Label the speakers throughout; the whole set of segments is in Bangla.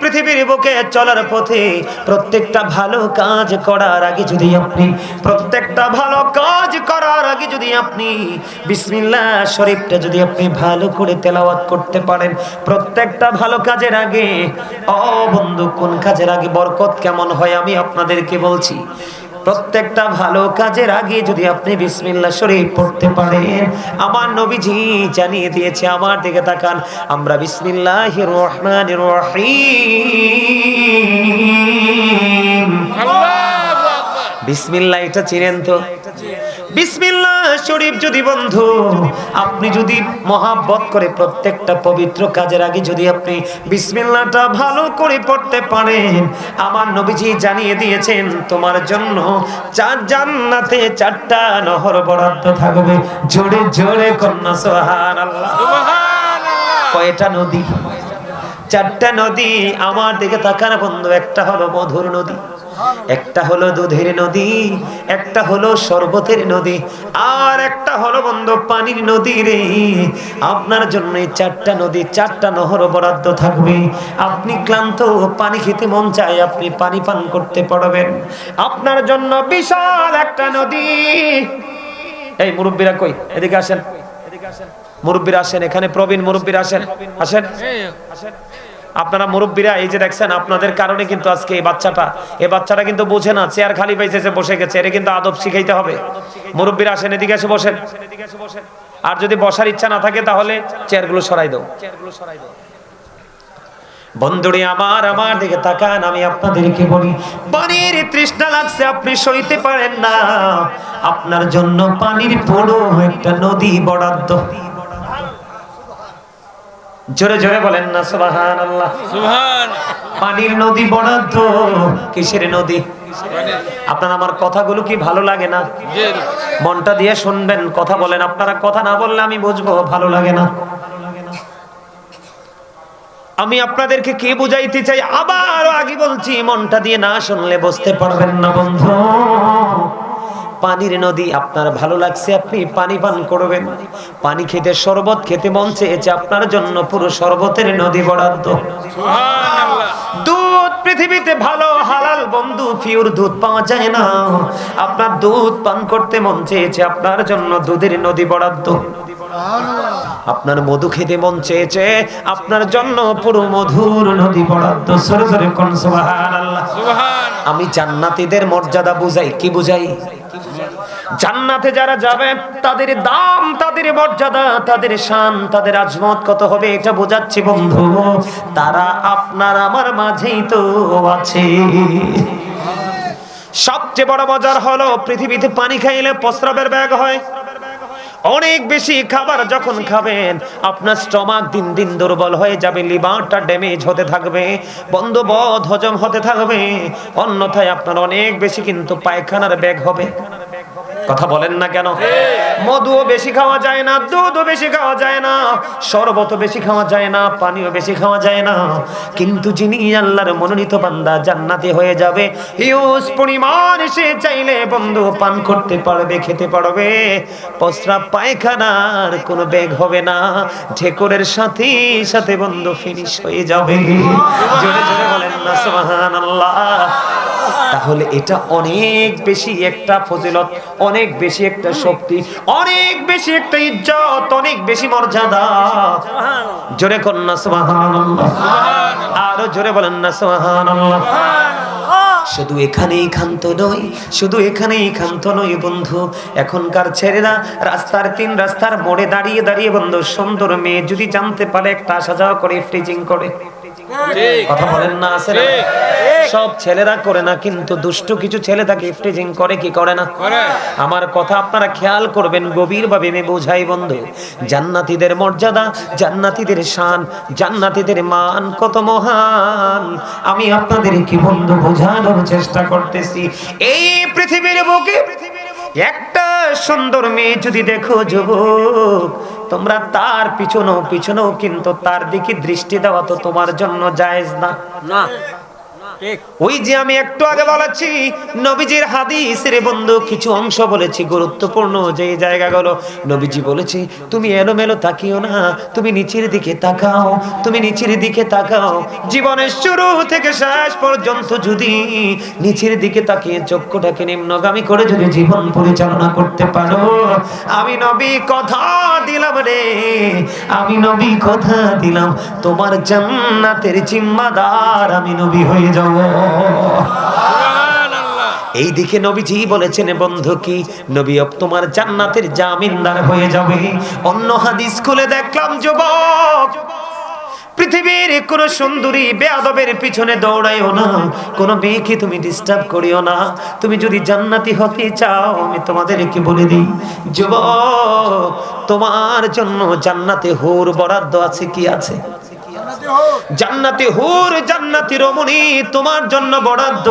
Speaker 1: পৃথিবীর বুকে চলার পথে প্রত্যেকটা ভালো কাজ করার আগে যদি আপনি, প্রত্যেকটা ভালো কাজ করার আগে যদি আপনি বিসমিল্লাহ শরীফটা যদি আপনি ভালো করে তেলাওয়াত করতে পারেন, প্রত্যেকটা ভালো কাজের আগে ও বন্ধু, কোন কাজের আগে বরকত কেমন হয়? আমি আপনাদেরকে বলছি প্রত্যেকটা ভালো কাজের আগে যদি আপনি বিসমিল্লা শরীফ পড়তে পারেন, আমার নবীজি জানিয়ে দিয়েছে, আমার দিকে তাকান, আমরা বিসমিল্লাহ রহমান রহিম। বিসমিল্লাহ এটা চিনেন তো? বিসমিল্লাহ শরীফ যদি বন্ধু আপনি যদি মহাব্বত করে প্রত্যেকটা পবিত্র কাজের আগে যদি আপনি বিসমিল্লাহটা ভালো করে পড়তে পারেন আমার নবীজি জানিয়ে দিয়েছেন তোমার জন্য চার জান্নাতে চারটা নহর বরাদ্দ থাকবে। জোরে জোরে কন্যা সুবহানাল্লাহ। কয়টা নদী? চারটা নদী আমার দিকে তাকার বন্ধু একটা হলো মধুর নদী। একটা হলো দুধের নদী একটা হলো শরবতের নদী আর একটা হলো বন্ধু পানির নদী রে। আপনার জন্য এই চারটা নদী চারটা নহর বরাদ্দ থাকবে। আপনি ক্লান্ত পানি খেতে মন চায় আপনি পানি পান করতে পারবেন। আপনার জন্য বিশাল একটা নদী। এই মুরব্বীরা কই? এদিকে আসেন। মুরব্বীরা আসেন এখানে প্রবীণ মুরব্বীরা আসেন। আসেন। আসেন। আপনারা মুরব্বীরা, এই যে দেখছেন, আপনাদের কারণে কিন্তু আজকে এই বাচ্চাটা এই বাচ্চাটা কিন্তু বোঝে না, চেয়ার খালি পাইছে বসে গেছে, এটা কিন্তু আদব শিখাইতে হবে। মুরব্বীরা আসেন, এদিকে এসে বসেন। আর যদি বসার ইচ্ছা না থাকে, তাহলে চেয়ারগুলো সরাই দাও। বন্ধুরে আমার আমার দিকে তাকান, আমি আপনাদেরকে বলি, পানির তৃষ্ণা লাগছে, আপনি সইতে পারেন না। আপনার জন্য পানির পুরো একটা নদী বরাদ্দ। জোরে জোরে বলেন না সুবাহান আল্লাহ
Speaker 2: সুবহান।
Speaker 1: পানির নদী বরাদ্দ কিসের নদী? আপনার আমার কথাগুলো কি ভালো লাগে না? মনটা দিয়ে শুনবেন কথা বলেন। আপনারা কথা না বললে আমি বুঝব ভালো লাগে না। আমি আপনাদেরকে কি বুঝাইতে চাই? আবার আগে বলছি মনটা দিয়ে না শুনলে বুঝতে পারবেন না বন্ধু। পানির নদী আপনার ভালো লাগছে আপনি পানি পান করবেন। পানি খেতে শরবত খেতে মন চেয়েছে আপনার জন্য পুরো শরবতের নদী বরাদ্দ। দুধ পৃথিবীতে ভালো হালাল বন্ধু পিওর দুধ পাওয়া যায় না। আপনার দুধ পান করতে মন চেয়েছে আপনার জন্য দুধের নদী বরাদ্দ। আপনার মধু খেতে মন চেয়েছে আপনার জন্য পুরো মধুর নদী বরাদ্দ। সরে সরে কোন সুবহানাল্লাহ।
Speaker 2: সুবহান।
Speaker 1: আমি জান্নাতীদের মর্যাদা বুঝাই কি বুঝাই? জান্নাতে যারা যাবে, তাদের দাম, তাদের মর্যাদা, তাদের শান, তাদের আজমত কত হবে এটা বোঝাচ্ছি, বন্ধু। তারা আপনার আমার মাঝেই তো আছে। সবচেয়ে বড় মজার হলো, পৃথিবীতে পানি খাইলে প্রস্রাবের ব্যাগ হয়। অনেক বেশি খাবার যখন খাবেন, আপনার স্টমাক দিন দিন দুর্বল হয়ে যাবে, লিভারটা ড্যামেজ হতে থাকবে বন্ধ বধ হজম হতে থাকবে। অন্যথায় আপনার অনেক বেশি কিন্তু পায়খানার ব্যাগ হবে। কথা বলেন না কেন? মধুও বেশি খাওয়া যায় না, দুধও বেশি খাওয়া যায় না, শরবতও বেশি খাওয়া যায় না পানিও বেশি খাওয়া যায় না। কিন্তু যিনি আল্লাহর মনোনীত বান্দা, জান্নাতে হয়ে যাবে। হিউজ পরিমাণ সে চাইলে বন্ধু পান করতে পারবে, খেতে পারবে। প্রস্রাব পায়খানার কোনো বেগ হবে না, ঢেকুরের সাথে সাথে বন্ধু ফিনিশ হয়ে যাবে। জোরে জোরে বলেন না, সুবহানাল্লাহ। তাহলে এটা অনেক বেশি একটা ফজিলত অনেক বেশি একটা শক্তি অনেক বেশি একটা ইজ্জত অনেক বেশি মর্যাদা। জোরে কন্যা সুবহানাল্লাহ। আরও জোরে বলেন না সুবহানাল্লাহ। শুধু এখানেই ক্ষান্ত নই শুধু এখানেই ক্ষান্ত নই বন্ধু। এখনকার ছেলেরা রাস্তার তিন রাস্তার মোড়ে দাঁড়িয়ে দাঁড়িয়ে বন্ধু সুন্দর মেয়ে যদি জানতে পারে একটা আসা যাওয়া করে ফ্রিজিং করে। কথা বলেন না?
Speaker 2: ঠিক।
Speaker 1: সব ছেলেরা করে না কিন্তু দুষ্টু কিছু ছেলে থাকে ইফটিজিং করে কি করে না? আমার কথা আপনারা খেয়াল করবেন গভীর ভাবে আমি বোঝাই বন্ধু। জান্নাতীদের মর্যাদা জান্নাতীদের শান জান্নাতীদের মান কত মহান? আমি আপনাদের কি বন্ধু বোঝানোর চেষ্টা করতেছি। এই পৃথিবীর বুকে একটা সুন্দর মেয়ে যদি দেখো যুবক তোমরা তার পিছনেও পিছনেও কিন্তু তার দিকে দৃষ্টি দেওয়া তো তোমার জন্য জায়েজ না।
Speaker 2: না।
Speaker 1: ওই যে আমি একটু আগে বলেছি, নবীজির হাদিসের বন্ধু কিছু অংশ বলেছি, গুরুত্বপূর্ণ যে জায়গাগুলো। নবীজি বলেছে, তুমি এলোমেলো তাকিও না, তুমি নিচের দিকে তাকাও, তুমি নিচের দিকে তাকাও। জীবনের শুরু থেকে শেষ পর্যন্ত যদি নিচের দিকে তাকিয়ে চক্ষুটাকে নিম্নগামী করে যদি জীবন পরিচালনা করতে পারো, আমি নবী কথা দিলাম রে, আমি নবী কথা দিলাম। তোমার জান্নাতের জিম্মাদার আমি নবী হয়ে যাব।
Speaker 2: সুবহানাল্লাহ।
Speaker 1: এই দিকে নবীজি বলেছেন বন্ধু কি? নবী তোমার জান্নাতের জামিনদার হয়ে যাবে। অন্য হাদিস খুলে দেখলাম, যুবক। পৃথিবীর কোন সুন্দরী বেয়াদবের পিছনে দৌড়াইও না। কোন মেয়েকে তুমি ডিস্টার্ব করিও না। তুমি যদি জান্নাতি হতে চাও, আমি তোমাদেরকে বলে দিই, যুবক, তোমার জন্য জান্নাতে হুর বরাদ্দ আছে কি আছে? জান্নাতি হুর জান্নাতি রমণী তোমার জন্য বরাদ্দ।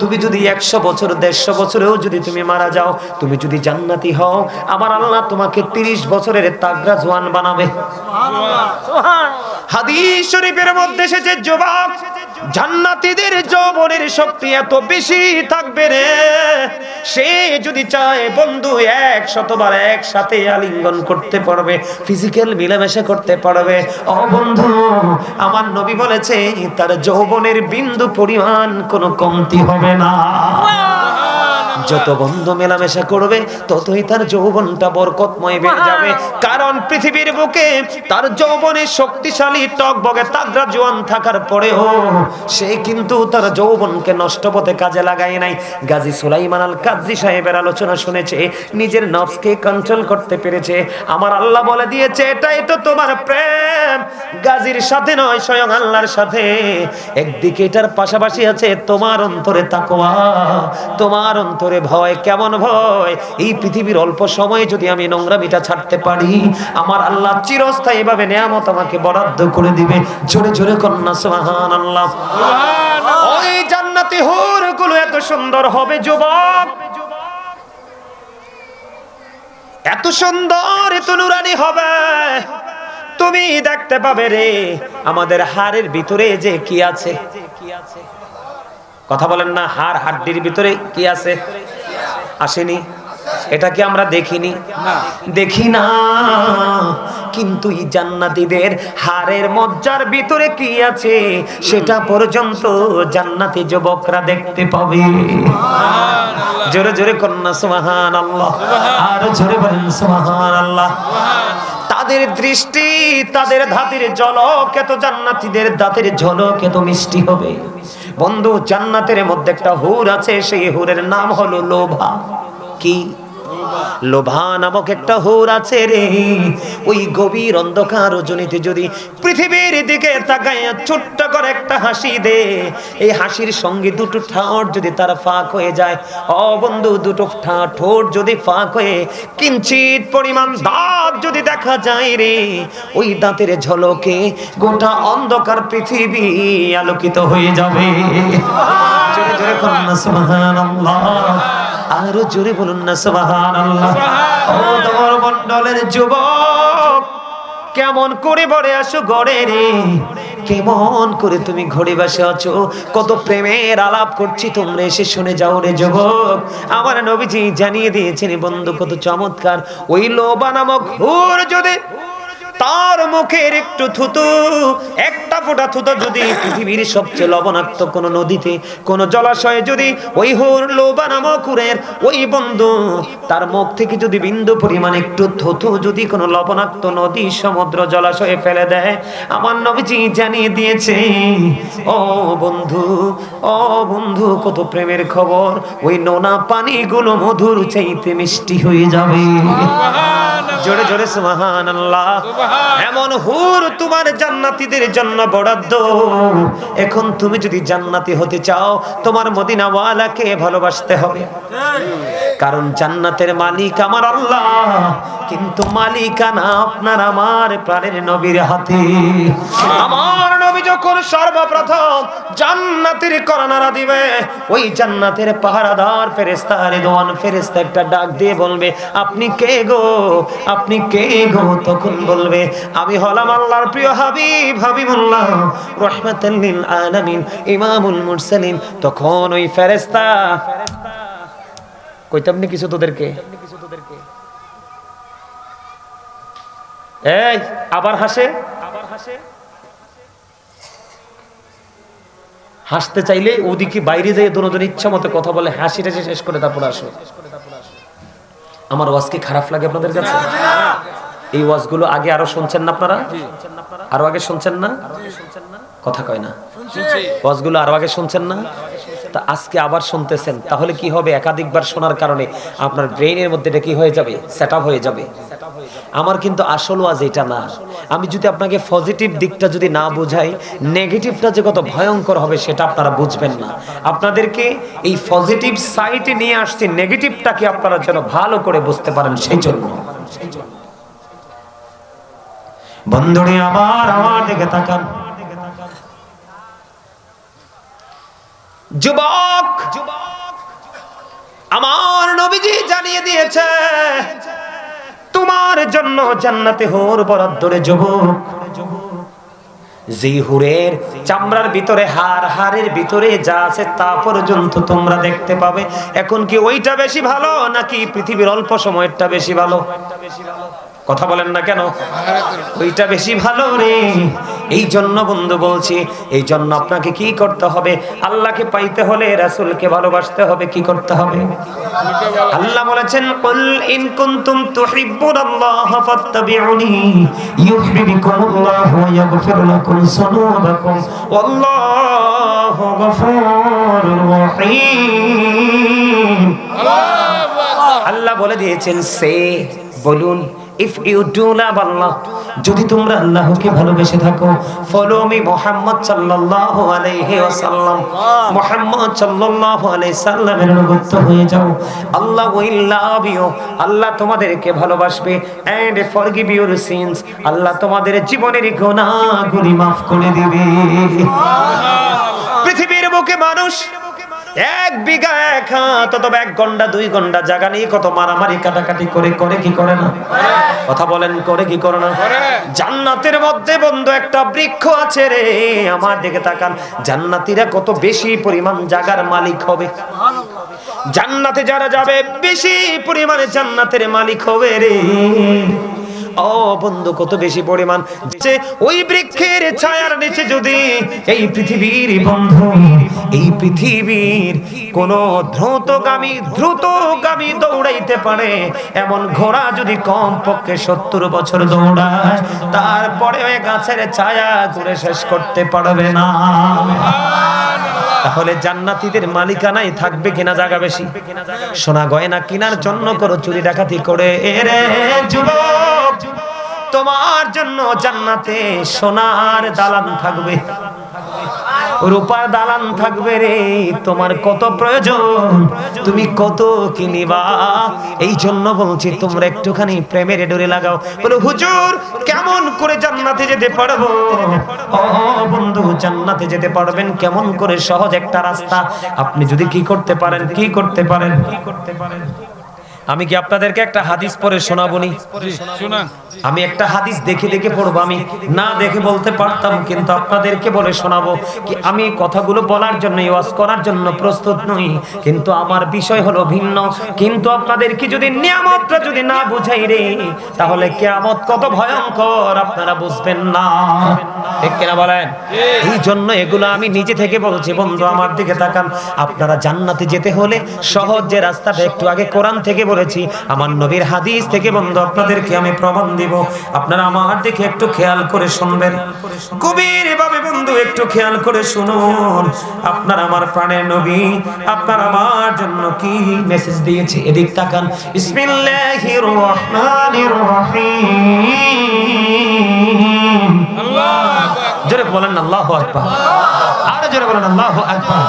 Speaker 1: তুমি যদি একশো বছর দেড়শো বছরেও যদি তুমি মারা যাও তুমি যদি জান্নাতি হও আমার আল্লাহ তোমাকে তিরিশ বছরের তাগরা জোয়ান বানাবে। হাদিস শরীফের মধ্যে এসেছে যুবক জান্নাতীদের যৌবনের শক্তি এত বেশি থাকবে রে। সে যদি চায় বন্ধু এক শতবার একসাথে আলিঙ্গন করতে পারবে ফিজিক্যাল মিলামেশা করতে পারবে। ও বন্ধু, আমার নবী বলেছে, তার যৌবনের বিন্দু পরিমাণ কোনো কমতি হবে না। যত বন্ধু মেলামেশা করবে ততই তার যৌবনটা বরকতময় বেড়ে যাবে। কারণ পৃথিবীর বুকে তার যৌবনে শক্তিশালী টক বগে তাগরা জোয়ান থাকার পরেও সে কিন্তু তার যৌবনকে নষ্ট পথে কাজে লাগায় নাই। গাজী সুলাইমান আল কাজী সাহেবের আলোচনা শুনেছে নিজের নফসকে কন্ট্রোল করতে পেরেছে। আমার আল্লাহ বলে দিয়েছে এটাই তো তোমার প্রেম। গাজীর সাথে নয় স্বয়ং আল্লাহর সাথে। একদিকে এটার পাশাপাশি আছে তোমার অন্তরে তাকওয়া তোমার অন্তরে ভয় কেমন ভয়? এই পৃথিবীর অল্প সময়ে যদি আমি নোংরামিটা ছাড়তে পারি আমার আল্লাহ চিরস্থায়ী ভাবে নিয়ামত আমাকে বরাদ্দ করে দিবে। জোরে জোরে কন্যা সুবহান আল্লাহ ওই জান্নাতি হুরগুলো এত সুন্দর হবে যুবক। এত সুন্দর এত নুরানি হবে। তুমি দেখতে পাবে রে আমাদের হাড়ের ভিতরে যে কি আছে? কথা বলেন না হাড় হাড্ডির ভিতরে কি আছে? আসেনি। এটা কি আমরা দেখিনি? দেখি না। কিন্তু এই জান্নাতীদের হাড়ের মজ্জার ভিতরে কি আছে সেটা পর্যন্ত জান্নাতি যুবকরা দেখতে পাবে। জোরে জোরে কন্যা সুবহান আল্লাহ আর জোরে বলেন সুবহান আল্লাহ তাদের দৃষ্টি তাদের ধাতের ঝলক এত জান্নাতীদের দাঁতের ঝলক এত মিষ্টি হবে। বন্ধু জান্নাতের মধ্যে একটা হুর আছে সেই হুরের নাম হলো লোভা। কি? লোভা নামক একটা হোর আছে রে। ওই গভীর অন্ধকার রজনীতে যদি পৃথিবীর দিকে তাকায় ছোট্ট করে একটা হাসি দে, এই হাসির সঙ্গে দুটো ঠাঁট যদি তার ফাঁক হয়ে যায়, ও বন্ধু, দুটো ঠোঁট যদি ফাঁক হয়ে কিঞ্চিত পরিমাণ দাঁত যদি দেখা যায় রে, ওই দাঁতের ঝলকে গোটা অন্ধকার পৃথিবী আলোকিত হয়ে যাবে। জোরে জোরে কন্যা সুবহানাল্লাহ। আরও জোরে বলুন না মন্ডলের যুবক, কেমন করে বড়ে আসো গড়ে রে? কেমন করে তুমি ঘড়ি বাসে আছো? কত প্রেমের আলাপ করছি, তোমরা এসে শুনে যাও রে যুবক। আমার নবীজি জানিয়ে দিয়েছেন, বন্ধু, কত চমৎকার। ওই লোবা নামক হুর যদি তার মুখের একটু থুতু একটা ফোঁটা থুতু যদি পৃথিবীর সবচেয়ে লবণাক্ত কোন নদীতে কোন জলাশয়ে যদি ওই হোর লোবা নামক হুরের ওই বন্ধু তার মুখ থেকে যদি বিন্দু পরিমাণ একটু থুতু যদি কোনো লবণাক্ত নদী সমুদ্র জলাশয়ে ফেলে দেয় আমার নবীজি জানিয়ে দিয়েছে ও বন্ধু ও বন্ধু কত প্রেমের খবর ওই নোনা পানিগুলো মধুর চাইতে মিষ্টি হয়ে যাবে। জোরে জোরে সুবহান আল্লাহ এমন হুর তোমার জান্নাতীদের জন্য বরাদ্দ। এখন তুমি যদি জান্নাতি হতে চাও তোমার মদিনাওয়ালাকে ভালোবাসতে হবে। কারণ জান্নাতের মালিক আমার আল্লাহ। কিন্তু মালিকানা আপনার আমার প্রাণের নবীর হাতে। আমার নবী যখন সর্বপ্রথম জান্নাতের করোনারা দিবে, ওই জান্নাতের পাহারাদার ফেরেস্তা রেদওয়ান ফেরেস্তা একটা ডাক দিয়ে বলবে, আপনি কে গো? আপনি কে গো? তখন বলবে, আমি হলাম আল্লাহর প্রিয় হাবিব হাবিবুল্লাহ, রহমাতাল লিল আলামিন, ইমামুল মুরসালিন। তখন ওই ফেরেস্তা কইতাম নি কিছু তোদেরকে এই আবার হাসে? আবার হাসে হাসতে চাইলে ওদিকে বাইরে যেয়ে দুজন ইচ্ছা মতো কথা বলে হাসি টাসি শেষ করে তারপর আসো। আমার ওয়াজ কি খারাপ লাগে আপনাদের কাছে? এই ওয়াজগুলো আগে আরও শুনছেন না আপনারা? আরও আগে শুনছেন না? কথা কয় না। ওয়াজগুলো আরও আগে শুনছেন না? তা আজকে আবার শুনতেছেন, তাহলে কি হবে? একাধিকবার শোনার কারণে আপনার ব্রেইনের মধ্যে এটা কি হয়ে যাবে? সেট হয়ে যাবে। আমার কিন্তু আসল ওয়াজ এটা না। আমি যদি আপনাকে পজিটিভ দিকটা যদি না বুঝাই নেগেটিভটা যে কত ভয়ঙ্কর হবে সেটা আপনারা বুঝবেন না। আপনাদেরকে এই পজিটিভ সাইটে নিয়ে আসছি নেগেটিভটাকে আপনারা যেন ভালো করে বুঝতে পারেন সেই জন্য। বন্ধুরে, আমার আমার দিকে তাকান। যুবক, আমার নবীজি জানিয়ে দিয়েছে, তোমার জন্য জান্নাতে হোর বরাদ্দ রে যুবক। হুরের চামড়ার ভিতরে হাড়, হাড়ের ভিতরে যা আছে তা পর্যন্ত তোমরা দেখতে পাবে। এখন কি ওইটা বেশি ভালো নাকি পৃথিবীর অল্প সময়েরটা বেশি ভালো? কথা বলেন না কেন? ওইটা বেশি ভালো রে। এই জন্য বন্ধু বলছি এই জন্য আপনাকে কি করতে হবে? আল্লাহকে পাইতে হলে রাসূলকে ভালোবাসতে হবে কি করতে হবে? আল্লাহ বলেছেন কুল ইন কুনতুম তুহিব্বুনাল্লাহ ফাত্তাবিউনি ইউহিব্বুকুমুল্লাহ ওয়া ইয়াগফির লাকুম যুনুবাকুম ওয়াল্লাহু গফুরুর রহিম। আল্লাহ বলে দিয়েছেন সে বলুন if you do love Allah যদি তোমরা আল্লাহকে ভালোবেসে থাকো ফলো মি মোহাম্মদ সাল্লাল্লাহু আলাইহি ওয়াসাল্লাম মোহাম্মদ সাল্লাল্লাহু আলাইহি সাল্লামের অনুগত হয়ে যাও। আল্লাহ উইল লাভ ইউ আল্লাহ তোমাদেরকে ভালোবাসবে। And forgive your sins Allah তোমাদের জীবনের গুনাহগুলি maaf করে দিবে। পৃথিবীর বুকে মানুষ এক বিঘা এক হাত অথবা এক ঘণ্টা দুই ঘণ্টা জায়গা নিয়ে কত মারামারি কাটাকাটি করে করে কি করে না? কথা বলেন করে কি করে না? জান্নাতের মধ্যে বন্ধু একটা বৃক্ষ আছে রে আমার দিকে তাকান। জান্নাতীরা কত বেশি পরিমাণ জাগার মালিক হবে। জান্নাতে যারা যাবে বেশি পরিমাণে জান্নাতের মালিক হবে রে। ও বন্ধু কত বেশি পরিমাণ? ওই বৃক্ষের ছায়ার নিচে যদি এই পৃথিবীর বন্ধু, এই পৃথিবীর কোন দ্রুতগামী দ্রুতগামী দৌড়াইতে পারে, এমন ঘোড়া যদি কম পক্ষে সত্তর বছর দৌড়ায় তারপরে গাছের ছায়া ঘুরে শেষ করতে পারবে না। তাহলে জান্নাতীদের মালিকানাই থাকবে কিনা জায়গা বেশি? সোনা গয়না কেনার জন্য করো চুরি ডাকাতি করে। এরে যুবক, তোমার জন্য জান্নাতে সোনার দালান থাকবে। রূপার দালান থাকবে রে, তোমার কত প্রয়োজন? তুমি কত কিনিবা? এই জন্য বলছি, তোমরা একটুখানি প্রেমের ডোরে লাগাও। বলো, হুজুর, কেমন করে জান্নাতে যেতে পারব? ও, বন্ধু, জান্নাতে যেতে পারবেন কেমন করে সহজ একটা রাস্তা। আপনি যদি কি করতে পারেন, কি করতে পারেন? কি করতে পারেন আমি কি আপনাদেরকে একটা হাদিস পরে শোনাবনি? আমি একটা হাদিস দেখে দেখে পড়ব আমি। না দেখে বলতে পারতাম কিন্তু আপনাদেরকে বলে শোনাবো কি আমি কথাগুলো বলার জন্য ওয়াজ করার জন্য প্রস্তুত নই। কিন্তু আমার বিষয় হলো ভিন্ন। কিন্তু আপনাদেরকে যদি নিয়ামতটা যদি না বুঝাই রে তাহলে কেয়ামত কত ভয়ঙ্কর আপনারা বুঝবেন না। ঠিক কিনা বলেন? এই জন্য এগুলো আমি নিজে থেকে বলছি। বন্ধু আমার দিকে তাকান। আপনারা জান্নাতে যেতে হলে সহজ যে রাস্তাটা একটু আগে কোরআন থেকে বলেছি আমার নবীর হাদিস থেকে বন্ধু, আপনাদেরকে আমি প্রমাণ দিব। আপনারা আমার দিকে একটু খেয়াল করে শুনবেন। গভীর ভাবে বন্ধু, একটু খেয়াল করে শুনুন। আপনার আমার প্রাণের নবী, আপনার আমার জন্য কি মেসেজ দিয়েছে? এদিক তাকান। বিসমিল্লাহির রহমানির রহিম।
Speaker 2: আল্লাহ
Speaker 1: জোরে বলেন আল্লাহু আকবার। আর জোরে বলেন আল্লাহু আকবার।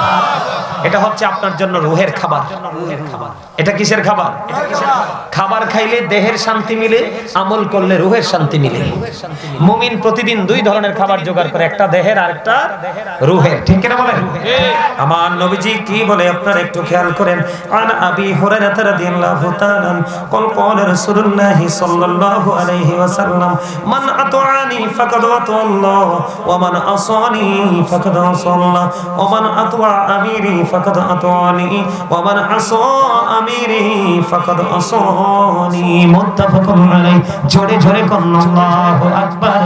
Speaker 1: এটা হচ্ছে আপনার জন্য রুহের খাবার। এটা কিসের খাবার? খাবার খাইলে দেহের শান্তি মিলে, আমল করলে রুহের শান্তি মিলে। মুমিন প্রতিদিন দুই ধরনের খাবার জোগাড় করে, একটা দেহের আর একটা রুহের। ঠিক কিনা বলেন? আমার নবীজি কি বলে, আপনারা একটু খেয়াল করেন। আন আবি হুরায়রা রাদিয়াল্লাহু তাআলা কল কল রাসূলুল্লাহ সাল্লাল্লাহু আলাইহি ওয়াসাল্লাম, মান আতআনি ফাকাদ আতাল্লাহ ওয়া মান আসানি ফাকাদ আসাল্লাহ, ওয়া মান আতওয়া আমিরি ফাকাদ আতানি ওয়া মান আসা আমিরি ফাকাদ আসানি মুত্তাফাকুন আলাইহি জোরে জোরে কন্নাল্লাহু আকবার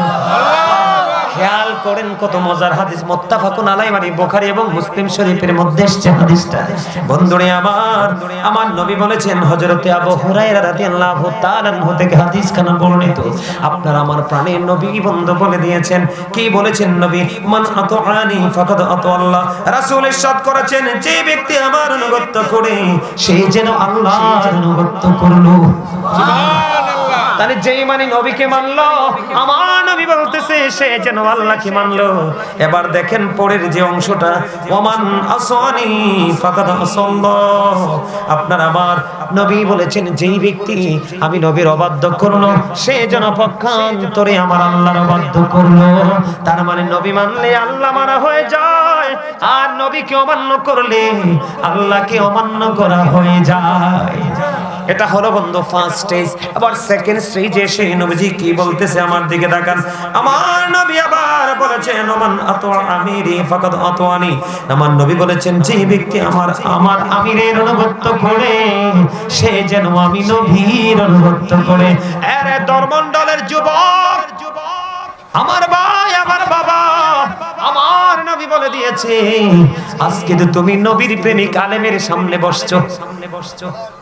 Speaker 1: খেয়াল করেন কত মজার হাদিস। মোত্তাফাকুন আলাই মানে বুখারী এবং মুসলিম শরীফের মধ্যে এসেছে হাদিসটা। বন্ধুরে আমার আমার নবী বলেছেন হযরতে আবু হুরায়রা রাদিয়াল্লাহু তাআলা আনহু থেকে হাদিস খানা বর্ণিত। আপনার আমার প্রাণের নবী বন্ধু বলে দিয়েছেন। কি বলেছেন নবী? মান আতাআনি ফাকাদ আল্লাহ রাসূল ইরশাদ করেছেন যে ব্যক্তি আমার অনুগত করে সে যেন আল্লাহর অনুগত করল। তাহলে যেই মানে নবীকে মানলো, আমার নবী বলতেছে, সে যেন আল্লাহকে মানলো। এবার দেখেন পরের যে অংশটা, ওমান আসনি ফাকাদ আসাল্লাহ। আপনার আমার নবী বলেছেন, যেই ব্যক্তি আমি নবীর অবাধ্য করল, সে যেন পক্ষান্তরে আমার আল্লাহর অবাধ্য করল। তার মানে নবী মানলে আল্লাহ মানা হয়ে যায়, আর নবীকে অমান্য করলে আল্লাহকে অমান্য করা হয়ে যায়। এটা হলো বন্ধু ফার্স্ট স্টেজ আবার সেকেন্ড স্টেজে এসে নবীজি কি বলতেছে আমার দিকে তাকান। আমার নবী আবার বলেছেন, ওমান আতওয়া আমিরি, ফাকাদ আতওয়ানি। আমার নবী বলেছেন, যে ব্যক্তি আমার আমার আমিরের অনুগত করে, সে যেন আমি নবীর অনুগত করে। আরে দরমণ্ডলের যুবক, আমার ভাই, আমার বাবা, আমার নবী বলে দিয়েছে, আজকে তো তুমি নবীর প্রেমিক আলেমের সামনে বসছো সামনে বসছো।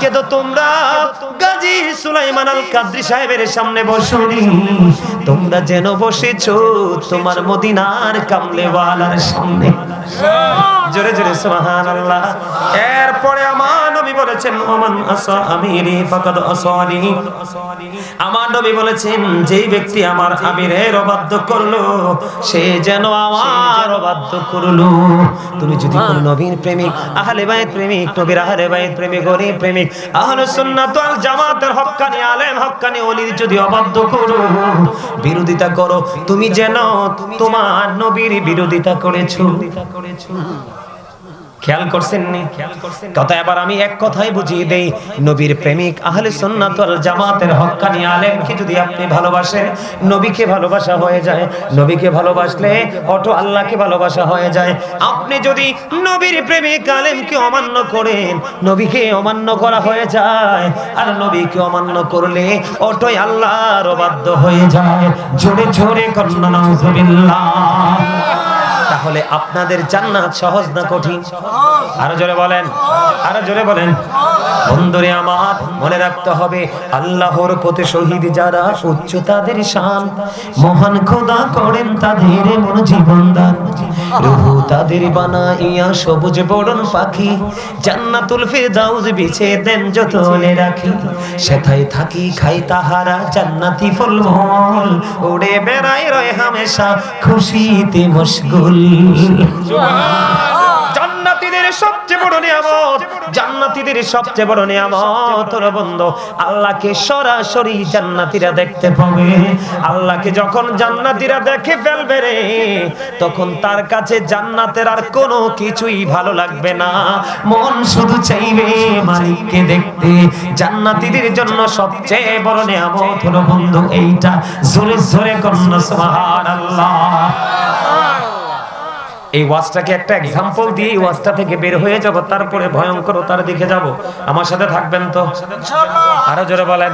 Speaker 1: আজকে তো তোমরা গাজী সুলাইমান আল কাদরি সাহেবের সামনে বসনি তোমরা যেন বসেছো তোমার মদিনার কামলেওয়ালার সামনে। জোরে জোরে, সুবহানাল্লাহ। এরপরে নবী বলেছেন ওমান আসা আমিরি ফাকাদ আসানি আমার নবী বলেছেন যেই ব্যক্তি আমার আমিরের অবাধ্য করল সে যেন আমার অবাধ্য করল। তুমি যদি কোন নবীর প্রেমিক আহলে বাইত প্রেমিক নবীর আহলে বাইত প্রেমিক গরিব প্রেমিক আহলে সুন্নাত ওয়াল জামাতের হক্কানি আলেম হক্কানি ওলির যদি অবাধ্য করো বিরোধিতা করো তুমি যেন তোমার নবীর বিরোধিতা করেছ। খেয়াল করছেন নি কথা এবার আমি এক কথাই বুঝিয়ে দেই, নবীর প্রেমিক আহলে সুন্নাত ওয়াল জামাতের হক্কানি আলেমকে যদি আপনি ভালোবাসেন, নবীকে ভালোবাসা হয়ে যায়, নবীকে ভালোবাসলে অটো আল্লাহকে ভালোবাসা হয়ে যায়। আপনি যদি নবীর প্রেমিক আলেমকে অমান্য করেন, নবীকে অমান্য করা হয়ে যায়, আর নবীকে অমান্য করলে অটোই আল্লাহর অবাধ্য হয়ে যায়। জোরে জোরে কন্যা নাউজুবিল্লাহ। তাহলে আপনাদের জান্নাত সহজ না কঠিন? আরও জোরে বলেন, আরও জোরে বলেন। বন্ধুরে আমার, মনে রাখতে হবে, আল্লাহর পথে শহীদ যারা উচ্চ তাদের শান। মহান খোদা করেন তাদের মন জীবন দান। রুহু তাদের বানাইয়া সবুজ বরণ পাখি। জান্নাতুল ফেরদাউস বিছে দেন যতনে রাখি। সেথায় থাকি, খাই তাহারা জান্নাতি ফলমল। উড়ে বেড়াই রয় হামেশা, খুশিতে মশগুল। তখন তার কাছে জান্নাতের আর কোনো কিছুই ভালো লাগবে না। মন শুধু চাইবে মালিককে দেখতে। জান্নাতীদের জন্য সবচেয়ে বড় নিয়ামত হলো বন্ধু, এইটা জোরে জোরে কন্যা, সুবহানাল্লাহ। এই ওয়াজটাকে একটা এক্সাম্পল দিয়ে এই ওয়াজটা থেকে বের হয়ে যাব, তারপরে ভয়ঙ্কর তার দিকে যাব। আমার সাথে থাকবেন তো? আরও জোরে বলেন।